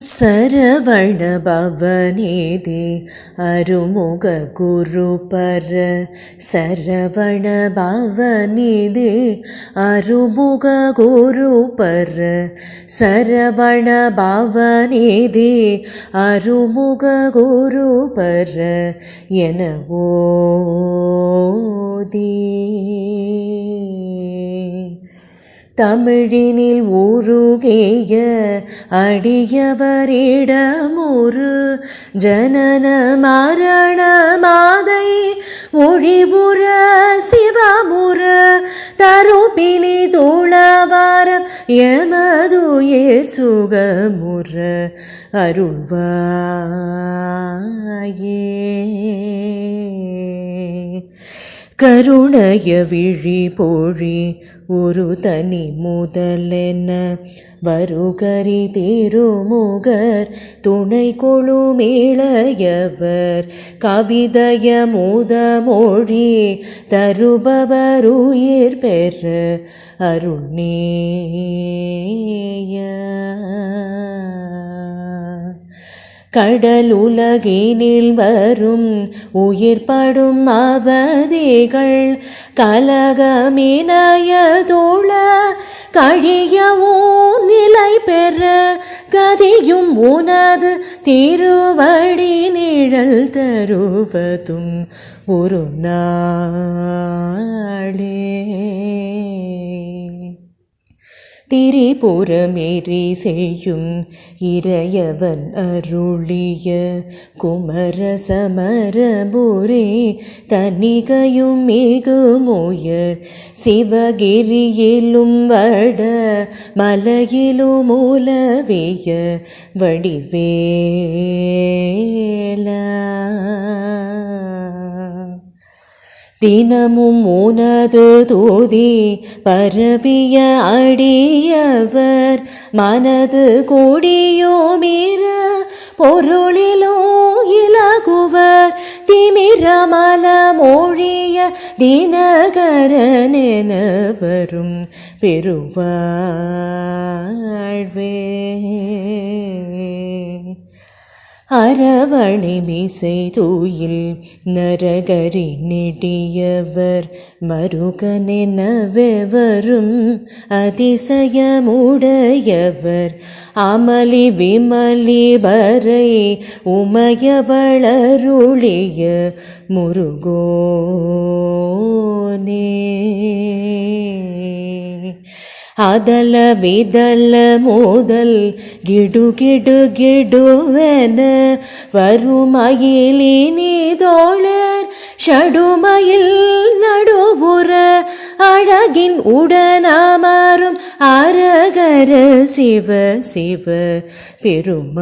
சரவண பவனேதி அருமுக குரு பர சரவண பவனிதி அருமுக குரு பர சரவண பவனிதி அருமுக குரு பர என ஓதி. தமிழினில் ஊருகேய அடியவரிடமொரு ஜனன மரண மாதை ஒழிபுற சிவமுற தருபினி தூளவாரம் எமதுயே சுகமுற அருள்வாயே. கருணைய விழி பொழி ஒரு தனி முதலென வருகரி திருமுகர் துணை கொழு மேளையவர் கவிதய மூத மொழி தருபவர் உயிர் பெற அருணேய கடலுலகினில் வரும் உயிர்படும் அவதிகள் கலகமினயதோள கழியவோ நிலை பெற கதியும் உனது திருவடி நிழல் தருவதும் ஒரு நாளே. திரிபுரமேறி செய்யும் இறையவன் அருளிய குமர சமரபுரே தனிகையும் மிகுமுயர் சிவகிரியிலும் வட மலையிலும் மூலவிய வடிவேலா. தினமும் உனது தூதி பரவிய அடியவர் மனது கொடியோமீர பொருளிலோ இலகுவர். திமிரமல மொழிய தினகரனென வரும் பெருவாழ்வே. அரவணை மீசை தூயில் நரகரி நெடியவர் மருகனெனவெவரும் அதிசயமுடையவர். அமளி விமலி வரை உமையவளருளிய முருகோனே. அதல விதல மோதல் கிடு கிடு கிடுவென வருமயிலினி தோழர் ஷடுமயில் நடுபுற அழகின் உடனமரும் அரகர சிவ சிவ பெருமாளே